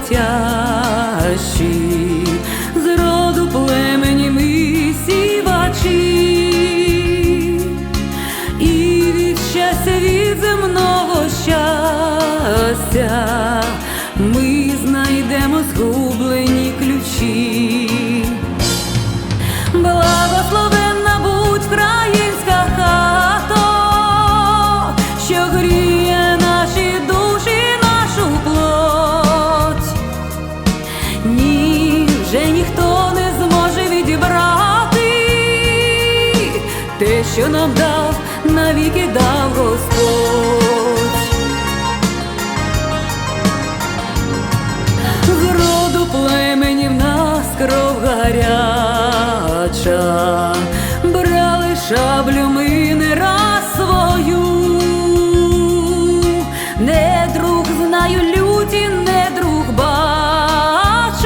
роботящі, з роду племені ми сівачі, і від щастя від земного щастя ми знайдемо згублені ключі. Що нам дав, навіки дав Господь. з роду племені в нас кров гаряча, брали шаблю ми не раз свою, не друг знаю люті, не друг бачив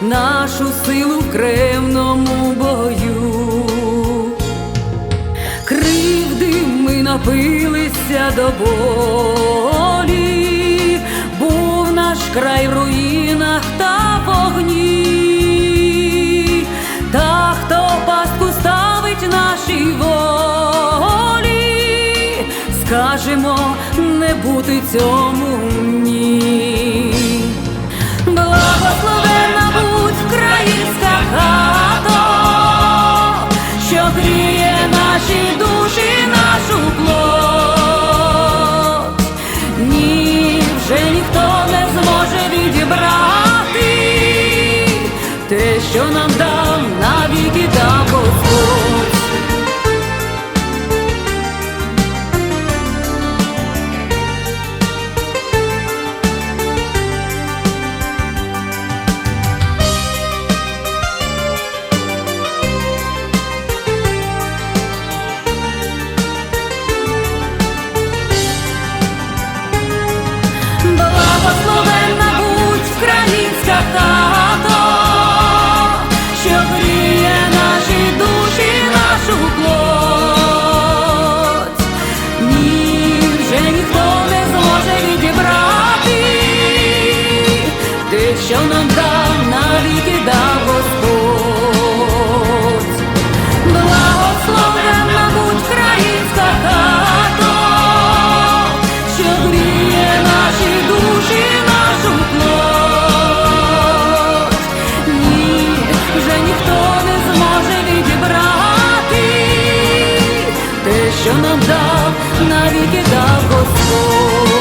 нашу силу в кремному напилися до болі, був наш край в руїнах та вогні, та хто пастку ставить нашій волі, скажемо не бути цьому ні. Благословенна будь українська хата, що гріє Ні, вже ніхто не зможе відібрати те, що нам дав те, що нам дав, навіки дав Господь. Благословенна будь українська хата, що гріє наші душі, нашу плоть. Ні, вже ніхто не зможе відібрати те, що нам дав, навіки дав Господь.